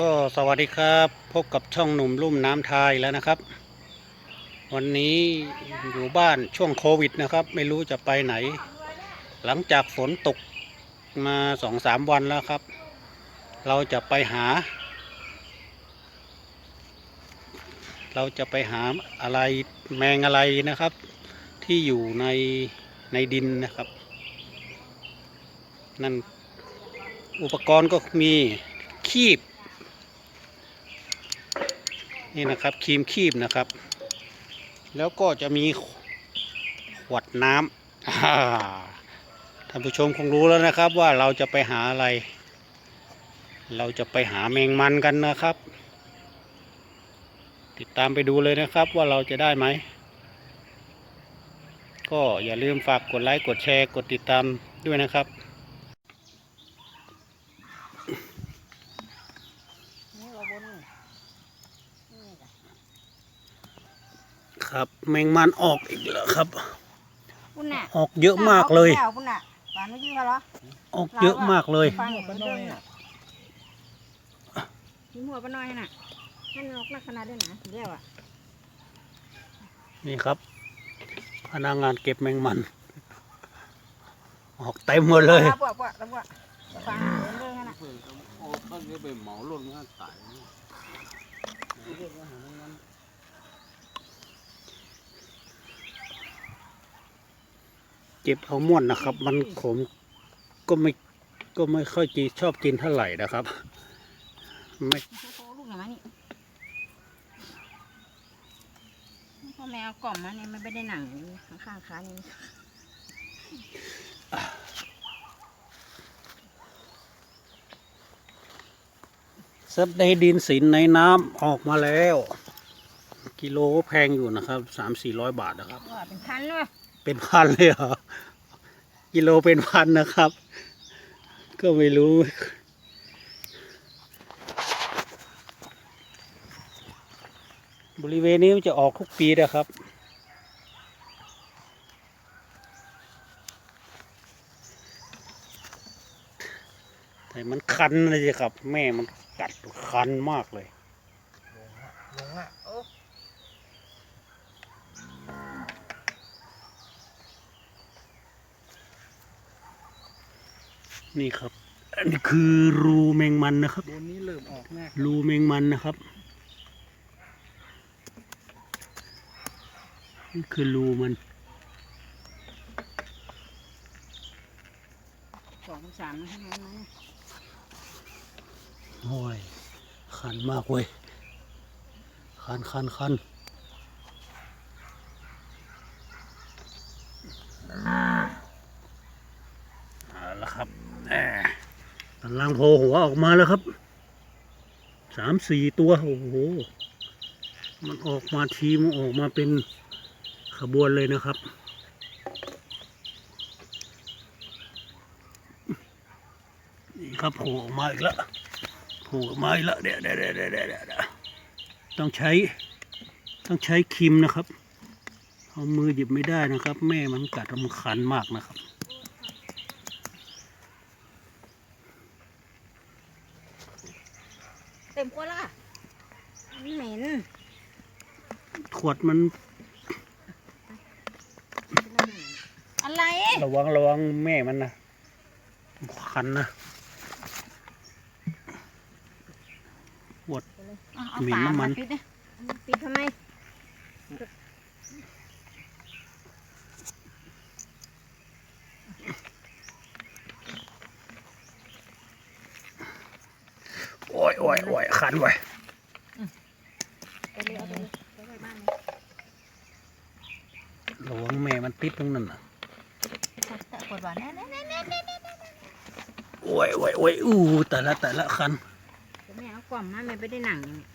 ก็สวัสดีครับพบกับช่องหนุ่มลุ่มน้ำไทยแล้วนะครับ วันนี้อยู่บ้านช่วงโควิดนะครับ ไม่รู้จะไปไหน หลังจากฝนตกมาสองสามวันแล้วครับ เราจะไปหา เราจะไปหาอะไรแมงอะไรนะครับ ที่อยู่ในในดินนะครับ นั่นอุปกรณ์ก็มีคีบ นี่นะครับครีมคีบนะครับ แล้วก็จะมีขวดน้ำอ่าท่านผู้ชมคงรู้แล้วนะครับว่าเราจะไปหาอะไร เราจะไปหาแมงมันกันนะครับ ติดตามไปดูเลยนะครับว่าเราจะได้ไหม ก็อย่าลืมฝากกดไลค์กดแชร์กดติดตามด้วยนะครับ นี่เราบนนี่นี่จ้ะ ครับ แมงมันออกอีกแล้วครับ คุณน่ะออกเยอะมากเลยอคุณน่ะหวานไม่ยืดเขาเหรอออกเยอะมากเลยฟังอยู่เรื่องน่ะมีหัวปะน้อยน่ะนั่นนกลักษณะด้วยนะเรียกว่านี่ครับ พนักงานเก็บแมงมัน ออกเต็มหมดเลยปวดปวดปวดปวดฟังอยู่เรื่องนั่นน่ะโอ้ก็เลยไปเหมาลงงานตาย เก็บเอาม่วนนะครับ มันขมก็ไม่ก็ไม่ค่อยจีชอบกินเท่าไหร่นะครับ ไม่โอ้ลูกอย่างนี้พ่อแมวกล่อมมาเนี่ยมันไม่ได้หนังข้างๆขานี่ซับในดินสินในน้ำออกมาแล้ว กิโลแพงอยู่นะครับสามสี่ร้อยบาทนะครับว่าเป็นพันเลย เป็นพันเลยเหรอกิโลเป็นพันนะครับ ก็ไม่รู้บริเวณนี้มันจะออกทุกปีนะครับ แต่มันคันเลยครับ แม่มันกัดคันมากเลยลงอะโอ้ นี่ครับ อันนี้คือรูแมงมันนะครับ บนนี้เริ่มออกหน้ารูแมงมันนะครับนี่คือรูมันสองสามนะให้มันนะโอ้ยคันมากเว้ยคันคันคันเอาละครับแหมกำ ลังโผล่หัวออกมาแล้วครับสามสี่ตัวโอ้โหมันออกมาทีมันออกมาเป็นขบวนเลยนะครับ นี่ครับโผล่ออกมาอีกแล้วโผล่ออกมาอีกแล้วเดี๋ยวเดี๋ยวเดี๋ยวเดี๋ยวเดะต้องใช้ต้องใช้ครีมนะครับเอามือหยิบไม่ได้นะครับ แม่มันกัดมันคันมากนะครับ เต็มขวดละมัน เหม็นขวดมัน อะไรระวังระวังแม่มันนะคันนะเอาเอาเหม็นฝาน้ำมันาปิดดิปิดทำไมโอ้ยโอ้ยโอ้ยคันไว้ย ไปเลยเอาไปเลยไปไว้บ้านเลย ระ วังแม่มันติดตรงนั้นนะแต่ขวดหวานแน่แน่แน่แน่แน่แน่แน่โอ้ยโอ้ยโอ้ยอู้แต่ละแต่ละคันเดี๋ยวแม่เอากล่อมมาแม่ไม่ได้หนังอย่างเงี้ย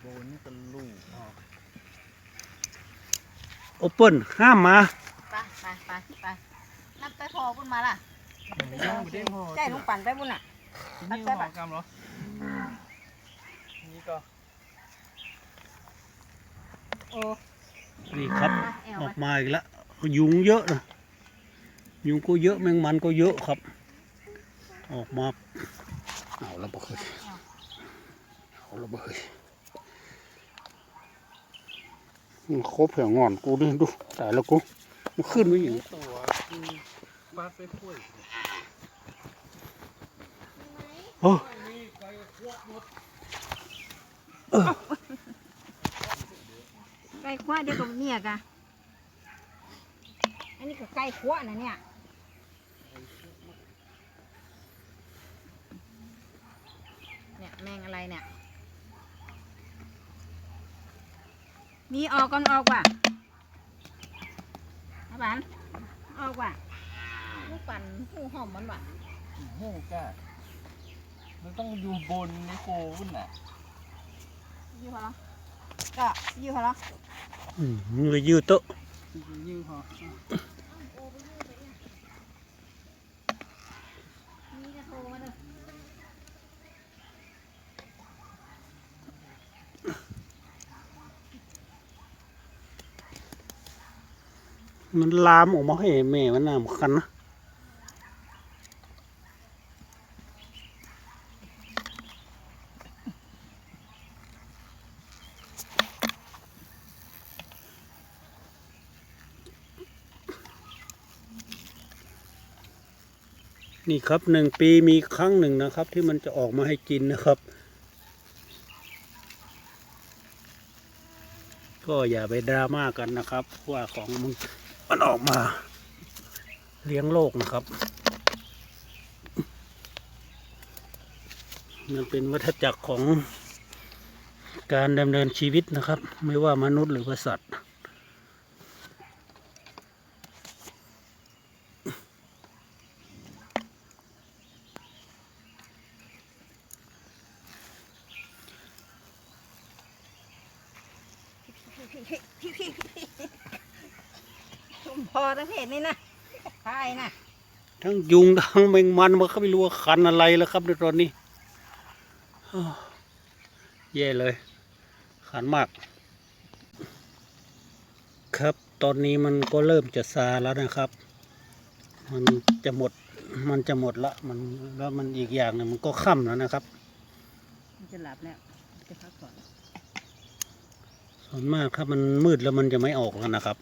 โบนนี่ก็ลูกออกโอเปิลห้ามมาไปไปไปไปนับไปพอพุ่นมาล่ะไม่ได้ไม่ได้พอใช่ลุงปั่นไปพุ่นอะนี่ก็หอกรรมเหรอนี่ก็ โอ้นี่ครับมาแอวออมากมาอีกแล้วยุงเยอะนะยุงก็เยอะแมงมันก็เยอะครับ ออกมาเอาแล้วบ่เคยเอาแล้วบ่เคยมันครบแผงงอนกูนี่ดูตายแล้วกูมันขึ้นไปอย่างตัวคือฟาดไปพุ่ยโอ้ไก่คว้าเดียวกับเนี่ยกะอันนี้ก็ไก่คว้านะเนี่ยเนี่ยแมงอะไรเนี่ย มีออกก่อนออกว่ะอาบานออกว่ะลูกปั่นหูหอมมันว่ะโหก้ามันต้องอยู่บนในโควุ่นน่ะยี่ห้อละ ก็ยี่ห้อละอืมมึงเลยยืดโต๊ะยืมพอนี่จะโทรมาเด้อมันลามออกมาให้แม่มันน่าคันนะ นี่ครับหนึ่งปีมีครั้งหนึ่งนะครับ ที่มันจะออกมาให้กินนะครับ ก็อย่าไปดราม่ากันนะครับ ว่าของมึงมันออกมา เลี้ยงโลกนะครับ มันเป็นวัฏจักรของการดำเนินชีวิตนะครับ ไม่ว่ามนุษย์หรือสัตว์ ชุมพ อประเภทนี้นะใช่นะทั้งยุงทั้งแมงมันมันก็ไม่รู้ว่าคันอะไรแล้วครับในตอนนี้อ้าวแย่เลยคันมาก ครับตอนนี้มันก็เริ่มจะซาแล้วนะครับ มันจะหมดมันจะหมดละมันแล้วมันอีกอย่างหนึงมันก็ค่ำแล้วนะครับ มันจะหลับแล้วจะพักผ่อนส่วนมากถ้ามันมืดแล้วมันจะไม่ออกแล้วนะครับ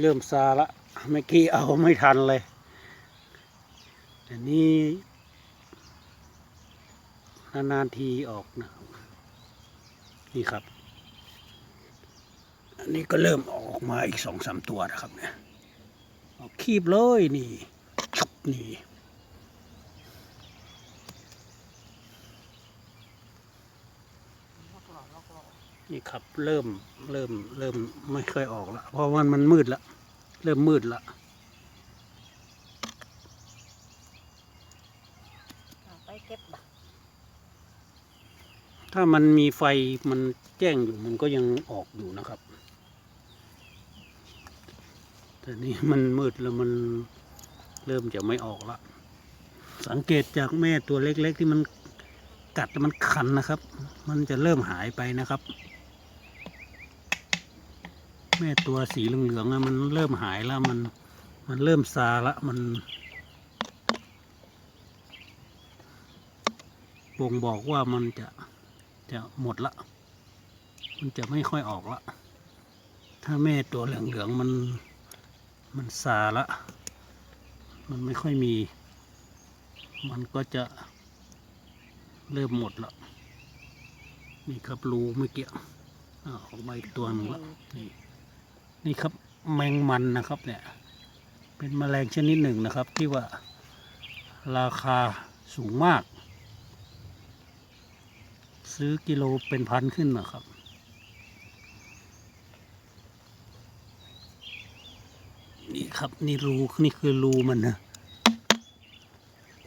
เริ่มซาละเมื่อกี้เอาไม่ทันเลยแต่นี่นานๆทีออกนะนี่ครับ อันนี้ก็เริ่มออกมาอีกสองสามตัวนะครับเนี่ยออกคีบเลยนี่ชุบนี่ นี่ครับเริ่มเริ่มเริ่มไม่ค่อยออกละเพราะวันมันมืดละเริ่มมืดละเอาไปเก็บบักถ้ามันมีไฟมันแจ้งอยู่มันก็ยังออกอยู่นะครับ แต่นี่มันมืดแล้วมันเริ่มจะไม่ออกละสังเกตจากแม่ตัวเล็ก ๆ ที่มันกัดแล้วมันคันนะครับ มันจะเริ่มหายไปนะครับ แม่ตัวสีเหลืองๆมันเริ่มหายแล้วมันมันเริ่มซาละมันบ่งบอกว่ามันจะจะหมดละ มันจะไม่ค่อยออกละ ถ้าแม่ตัวเหลืองๆมันมันซาละ มันไม่ค่อยมี มันก็จะเริ่มหมดละนี่ครับรูเมื่อกี้อ่าอกมาอีกตัวหนึงละนี่ นี่ครับแมงมันนะครับเนี่ยเป็นแมลงชนิดหนึ่งนะครับ ที่ว่าราคาสูงมาก ซื้อกิโลเป็นพันขึ้นนะครับ นี่ครับนี่รูนี่คือรูมันนะ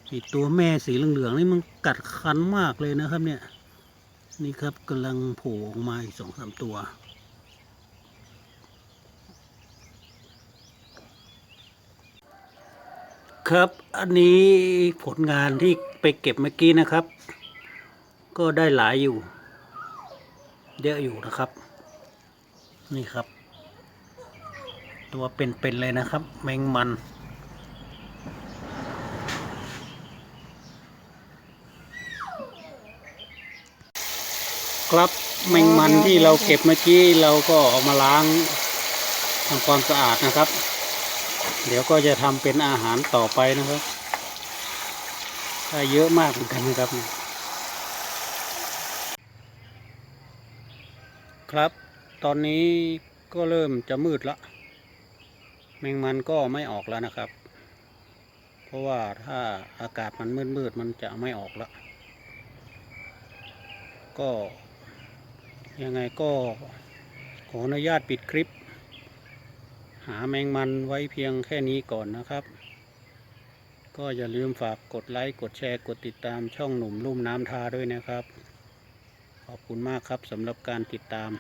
ไอตัวแม่สีเหลืองๆนี่มันกัดคันมากเลยนะครับเนี่ย นี่ครับกำลังโผล่ออกมาอีกสองสามตัว ครับ อันนี้ผลงานที่ไปเก็บเมื่อกี้นะครับ ก็ได้หลายอยู่ เยอะอยู่นะครับ นี่ครับ ตัวเป็นๆเเลยนะครับ แมงมันครับแมงมันที่เราเก็บเมื่อกี้เราก็เอามาล้างทำความสะอาดนะครับ เดี๋ยวก็จะทำเป็นอาหารต่อไปนะครับได้เยอะมากเหมือนกันนะครับ ครับ ตอนนี้ก็เริ่มจะมืดละแมงมันก็ไม่ออกแล้วนะครับ เพราะว่าถ้าอากาศมันมืดๆมันจะไม่ออกล้วก็ยังไงก็ขออนุญาตปิดคลิป หาแมงมันไว้เพียงแค่นี้ก่อนนะครับ ก็อย่าลืมฝากกดไลค์ กดแชร์ กดติดตามช่องหนุ่มลุ่มน้ำทาด้วยนะครับ ขอบคุณมากครับสำหรับการติดตาม